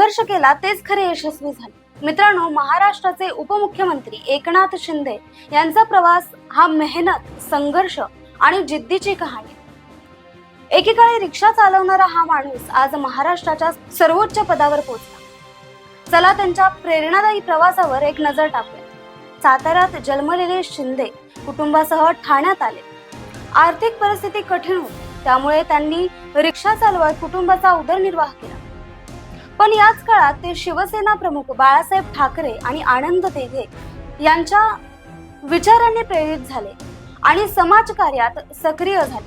संघर्ष केला तेच खरे यशस्वी झाले. मित्रांनो महाराष्ट्राचे उपमुख्यमंत्री एकनाथ शिंदे यांचा प्रवास हा मेहनत संघर्ष आणि जिद्दीची कहाणी. आहे. एकीकडे रिक्षा चालवणारा हा माणूस आज महाराष्ट्राच्या सर्वोच्च पदावर पोहोचला. चला त्यांच्या प्रेरणादायी प्रवासावर एक नजर टाकूया. साताऱ्यात जन्मलेले शिंदे कुटुंबासह ठाण्यात आले. आर्थिक परिस्थिती कठीण होती. त्यामुळे त्यांनी रिक्षा चालवत कुटुंबाचा उदरनिर्वाह केला. पण याच काळात ते शिवसेना प्रमुख बाळासाहेब ठाकरे आणि आनंद देघे यांच्या विचारांनी प्रेरित झाले आणि समाजकार्यात सक्रिय झाले.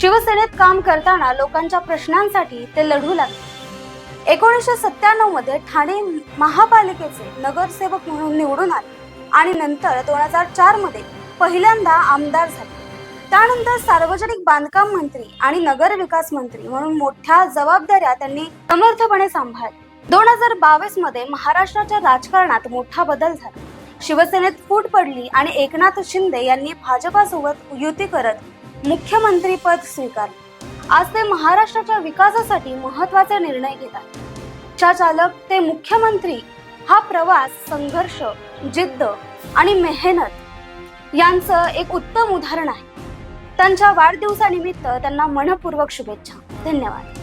शिवसेनेत काम करताना लोकांच्या प्रश्नांसाठी ते लढू लागले. एकोणीसशे सत्त्याण्णवमध्ये ठाणे महापालिकेचे नगरसेवक म्हणून निवडून आले आणि नंतर दोन हजार चारमध्ये पहिल्यांदा आमदार झाले. त्यानंतर सार्वजनिक बांधकाम मंत्री आणि नगर विकास मंत्री म्हणून मोठ्या जबाबदाऱ्या त्यांनी समर्थपणे सांभाळल्या. दोन हजार बावीसमध्ये महाराष्ट्राच्या राजकारणात मोठा बदल झाला. शिवसेनेत फूट पडली आणि एकनाथ शिंदे यांनी भाजपासोबत युती करत मुख्यमंत्री पद स्वीकारले. आज ते महाराष्ट्राच्या विकासासाठी महत्त्वाचे निर्णय घेतात च्या चालक ते मुख्यमंत्री हा प्रवास संघर्ष जिद्द आणि मेहनत यांचं एक उत्तम उदाहरण आहे. त्यांच्या वाढदिवसानिमित्त त्यांना मनपूर्वक शुभेच्छा. धन्यवाद.